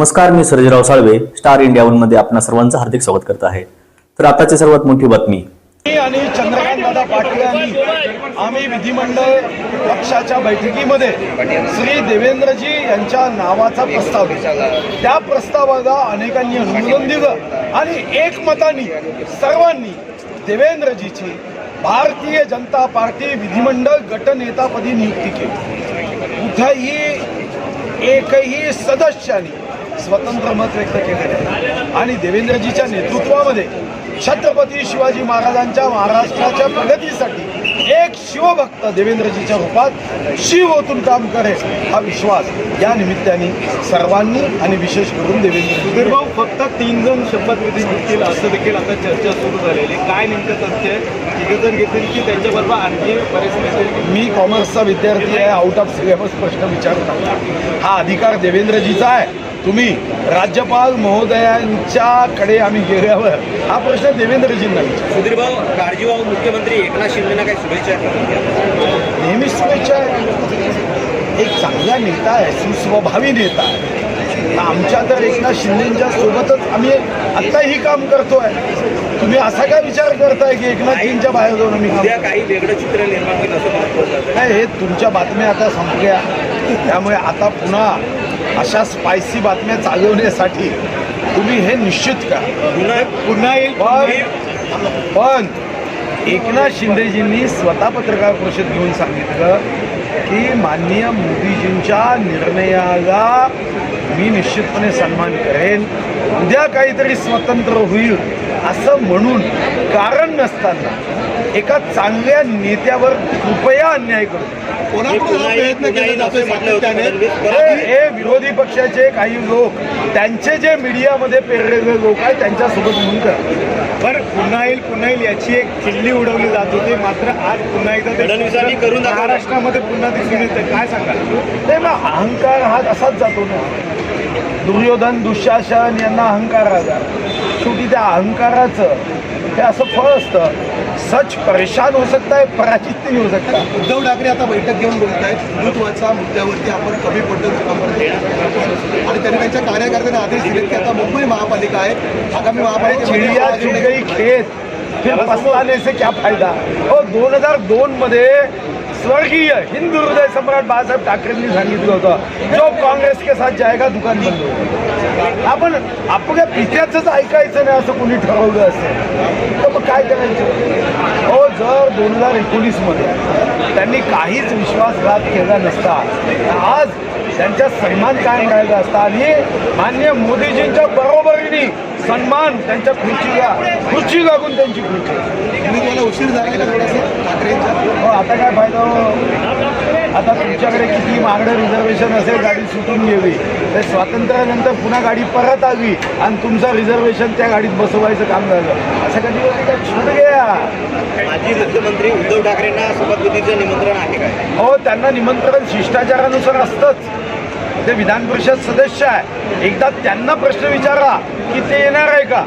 नमस्कार मी Sarjerao Salve Star India वनमध्ये आपणा सर्वांचं हार्दिक स्वागत करत आहे. तर आताची सर्वात मोठी बातमी. आणि चंद्रकांत दादा पाटील यांनी आम्ही विधिमंडळ पक्षाच्या बैठकीमध्ये श्री देवेंद्रजी यांच्या नावाचा प्रस्ताव दिला. त्या प्रस्तावाला अनेकांनी अनुमोदन दिलं आणि एकमताने सर्वांनी देवेंद्रजीची भारतीय जनता पार्टी विधिमंडळ गटनेतापदी नियुक्ती केली. कुठंही एकही सदस्याने स्वतंत्र मत व्यक्त केलेलं आणि देवेंद्रजीच्या नेतृत्वामध्ये छत्रपती शिवाजी महाराजांच्या महाराष्ट्राच्या प्रगतीसाठी एक शिवभक्त देवेंद्रजीच्या रूपात शिव ओतून काम करेल हा विश्वास या निमित्ताने सर्वांनी आणि विशेष करून देवेंद्र भाऊ फक्त तीन जण शपथविधी घेतील असं देखील आता चर्चा सुरू झालेली. काय नेमकं तथ्य तिघ जण घेतील की त्यांच्याबरोबर आणखी बरेच नेते मी कॉमर्सचा विद्यार्थी आहे आउट ऑफ सिलेबस प्रश्न विचारत हा अधिकार देवेंद्रजीचा आहे. तुम्ही राज्यपाल महोदयांच्याकडे आम्ही गेल्यावर हा प्रश्न देवेंद्रजींना विचार. सुधीर भाऊ काळजीभाऊ मुख्यमंत्री एकनाथ शिंदेना काही शुभेच्छा. नेहमीच शुभेच्छा आहे. एक चांगला नेता आहे सुस्वभावी नेता आहे. आमच्या तर एकनाथ शिंदेच्या सोबतच आम्ही आत्ताही काम करतोय. तुम्ही असा काय विचार करताय की एकनाथजींच्या बाहेर जाऊन आम्ही काही वेगळं चित्र निर्माण नाही हे तुमच्या बातम्या आता संपल्या. त्यामुळे आता पुन्हा अशा स्पायसी बातम्या चालवण्यासाठी तुम्ही हे निश्चित करा. पुन्हा पुन्हा येईल पण पण एकनाथ शिंदेजींनी स्वतः पत्रकार परिषद घेऊन सांगितलं की माननीय मोदीजींच्या निर्णयाला मी निश्चितपणे सन्मान करेन. उद्या काहीतरी स्वतंत्र होईल असं म्हणून कारण नसताना एका चांगल्या नेत्यावर कृपया अन्याय करू. हे पुन्हा येईल, पुन्हा येईल असं म्हटलं होतं फडणवीस. हे विरोधी पक्षाचे काही लोक त्यांचे जे मीडियामध्ये पेरलेले लोक आहेत त्यांच्यासोबत म्हणून करतात पण पुन्हा येईल पुन्हा येईल याची एक खिल्ली उडवली जात होती. मात्र आज पुन्हा एकदा ते करून. महाराष्ट्रामध्ये पुन्हा दिसून येतं काय सांगाल? नाही मग अहंकार हा असाच जातो ना. दुर्योधन दुःशासन यांना अहंकार आला शेवटी त्या अहंकाराचं हे असं फळ असतं. सच परेशान हो सकता है पराजित नहीं हो सकता उद्धव ठाकरे आता बैठक घेऊन बोलत आहेत हिंदुत्वाच्या मुद्द्यावरती आपण कमी पडतो आणि त्यांनी त्यांच्या कार्यकर्त्यांना आदेश दिले की आता मुंबई महापालिका आहे. आगामी चिड़िया महापालिका गई खेत फिर पछताने से क्या फायदा? हो दोन हजार दोन मध्ये स्वर्गीय हिंदू हृदय सम्राट बाळासाहेब ठाकरेंनी सांगितलं होतं जो काँग्रेस के साथ जायगा दुकान बंद आपण आपल्या पित्याचंच ऐकायचं नाही असं कोणी ठरवलं असेल. तर मग काय करायचं? हो जर दोन हजार एकोणीसमध्ये त्यांनी काहीच विश्वासघात केला नसता आज त्यांचा सन्मान कायम राहिला असता. आणि मान्य मोदीजींच्या बरोबरीने सन्मान त्यांच्या खुर्चीला खुर्ची लागून त्यांची खुर्ची. उशीर झाला का हो आता काय फायदा हो? आता तुमच्याकडे किती मागणं रिझर्वेशन असेल गाडी सुटून गेली. तर स्वातंत्र्यानंतर पुन्हा गाडी परत आली आणि तुमचं रिझर्वेशन त्या गाडीत बसवायचं काम झालं. असं कधी छूट गया माजी मुख्यमंत्री उद्धव ठाकरेंना शपथविधीचं निमंत्रण आहे काय? हो त्यांना निमंत्रण शिष्टाचारानुसार असतंच. ते विधान परिषद सदस्य आहे. एकदा त्यांना प्रश्न विचारा की ते येणार आहे का?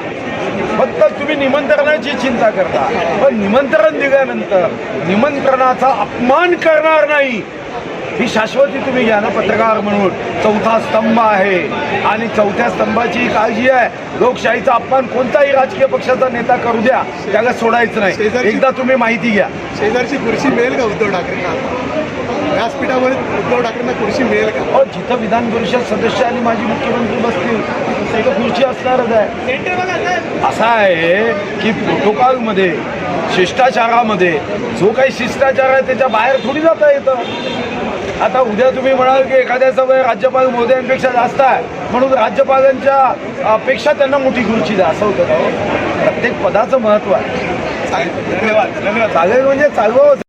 फक्त तुम्ही निमंत्रणाची चिंता करता. पण निमंत्रण दिल्यानंतर निमंत्रणाचा अपमान करणार नाही. ही शाश्वती तुम्ही घ्या ना पत्रकार म्हणून. चौथा स्तंभ आहे. आणि चौथ्या स्तंभाची काळजी आहे. लोकशाहीचा अपमान कोणताही राजकीय पक्षाचा नेता करू द्या. त्याला सोडायचं नाही. एकदा तुम्ही माहिती घ्या. शेजारची खुर्ची मिळेल का उद्धव ठाकरेंना? व्यासपीठावर उद्धव ठाकरेंना खुर्ची मिळेल का? जिथं विधान परिषद सदस्य आणि माजी मुख्यमंत्री बसतील तिथं खुर्ची असणारच आहे. असा आहे की प्रोटोकॉलमध्ये शिष्टाचारामध्ये जो काही शिष्टाचार आहे त्याच्या बाहेर थोडी जाता येतं. आता उद्या तुम्ही म्हणाल की एखाद्याचं वय राज्यपाल मोदयांपेक्षा जास्त आहे म्हणून राज्यपालांच्या पेक्षा त्यांना मोठी खुर्ची द्या असं होतं का हो? प्रत्येक पदाचं महत्त्व आहे. धन्यवाद धन्यवाद. चालेल म्हणजे चालवावंच